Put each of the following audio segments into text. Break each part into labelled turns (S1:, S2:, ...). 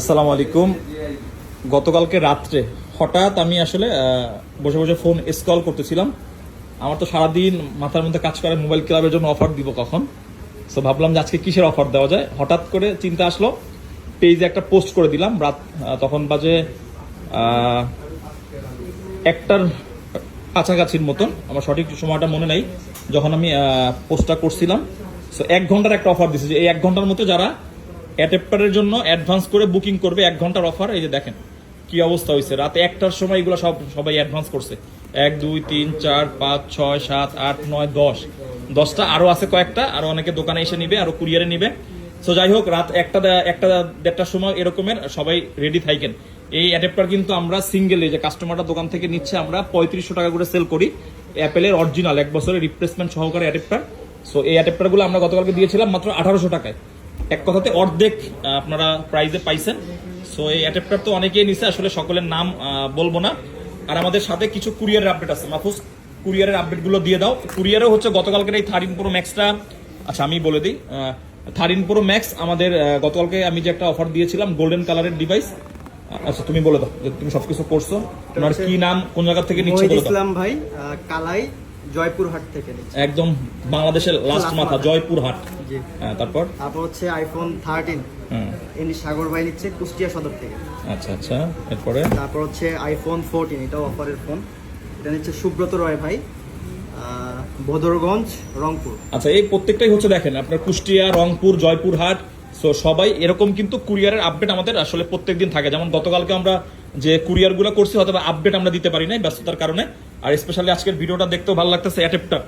S1: আসসালামু আলাইকুম গতকালকে রাত্রে হঠাৎ আমি আসলে বসে বসে ফোন স্কল করতেছিলাম আমার তো সারাদিন মাথার মধ্যে কাজ করে মোবাইল ক্লাবের জন্য অফার দিব কখন সো ভাবলাম যে আজকে কিসের অফার দেওয়া যায় হঠাৎ করে চিন্তা আসলো পেজে একটা পোস্ট করে দিলাম রাত তখন বাজে একটার কাছাকাছির মতন আমার সঠিক সময়টা মনে নেই যখন আমি পোস্টটা করছিলাম সো এক ঘন্টার একটা অফার দিছি যে এই এক ঘন্টার মধ্যে যারা অ্যাডাপ্টারের জন্য অ্যাডভান্স করে বুকিং করবে এক ঘন্টার অফার এই যে দেখেন কি অবস্থা হয়েছে রাতে একটার সময় এগুলো সব সবাই অ্যাডভান্স করছে এক দুই তিন চার পাঁচ ছয় সাত আট নয় দশ দশটা আরও আছে কয়েকটা আরও অনেকে দোকানে এসে নিবে আরও কুরিয়ারে নিবে সো যাই হোক রাত একটা একটা দেড়টার সময় এরকমের সবাই রেডি থাকেন এই অ্যাডাপ্টার কিন্তু আমরা সিঙ্গেলে যে কাস্টমারটা দোকান থেকে নিচ্ছে আমরা পঁয়ত্রিশশো টাকা করে সেল করি অ্যাপেলের অরিজিনাল এক বছরের রিপ্লেসমেন্ট সহকারে অ্যাডাপ্টার সো এই অ্যাডাপ্টারগুলো আমরা গতকালকে দিয়েছিলাম মাত্র আঠারোশো টাকায় এক কথাতে অর্ধেক আপনারা প্রাইজে পাইছেন সো এই অ্যাডাপ্টার তো অনেকেই নিছে আসলে সকলের নাম বলবো না আর আমাদের সাথে কিছু কুরিয়ারের আপডেট আছে মাহফুজ কুরিয়ারের আপডেটগুলো দিয়ে দাও কুরিয়ারও হচ্ছে গতকালকের এই থার্ড ইনপুরো ম্যাক্সটা আচ্ছা আমি বলে দিই থার্ড ইনপুরো ম্যাক্স আমাদের গতকালকে আমি যে একটা অফার দিয়েছিলাম গোল্ডেন কালারের ডিভাইস আচ্ছা তুমি বলে দাও যে তুমি সবকিছু করছো তোমার কি নাম কোন জায়গা থেকে নিচ্ছে
S2: ইসলাম ভাই কালাই জয়পুরহাট থেকে
S1: একদম বাংলাদেশের লাস্ট মাথা জয়পুরহাট
S2: হ্যাঁ, তারপর তারপর হচ্ছে আইফোন থার্টিন এমনি সাগর ভাই নিচ্ছে কুষ্টিয়া সদর থেকে আচ্ছা আচ্ছা এরপরে তারপর হচ্ছে আইফোন ফোরটিন এটাও অফারের ফোন এটা নিচ্ছে সুব্রত রয় ভাই বদরগঞ্জ রংপুর
S1: আচ্ছা এই প্রত্যেকটাই হচ্ছে দেখেন আপনার কুষ্টিয়া রংপুর জয়পুরহাট সো সবাই এরকম কিন্তু কুরিয়ারের আপডেট আমাদের আসলে প্রত্যেক দিন থাকে যেমন গতকালকে আমরা যে কুরিয়ার গুলো করছি হয়তো আপডেট আমরা দিতে পারি নাই ব্যস্ততার কারণে আর স্পেশালি আজকের ভিডিওটা দেখতেও ভালো লাগতেছে অ্যাটেপ্টার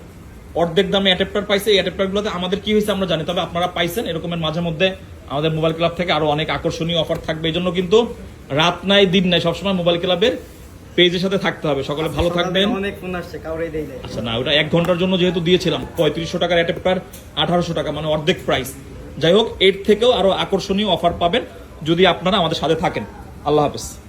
S1: অর্ধেক দামে অ্যাটেপ্টার পাইছে এই গুলোতে আমাদের কি হয়েছে আমরা জানি তবে আপনারা পাইছেন এরকমের মাঝে মধ্যে আমাদের মোবাইল ক্লাব থেকে আরো অনেক আকর্ষণীয় অফার থাকবে এই জন্য কিন্তু রাত নাই দিন নাই সবসময় মোবাইল ক্লাবের পেজের সাথে থাকতে হবে সকলে ভালো থাকবেন আচ্ছা না ওটা এক ঘন্টার জন্য যেহেতু দিয়েছিলাম পঁয়ত্রিশশো টাকার অ্যাটেপ্টার আঠারোশো টাকা মানে অর্ধেক প্রাইস যাই হোক এর থেকেও আরো আকর্ষণীয় অফার পাবেন যদি আপনারা আমাদের সাথে থাকেন আল্লাহ হাফিজ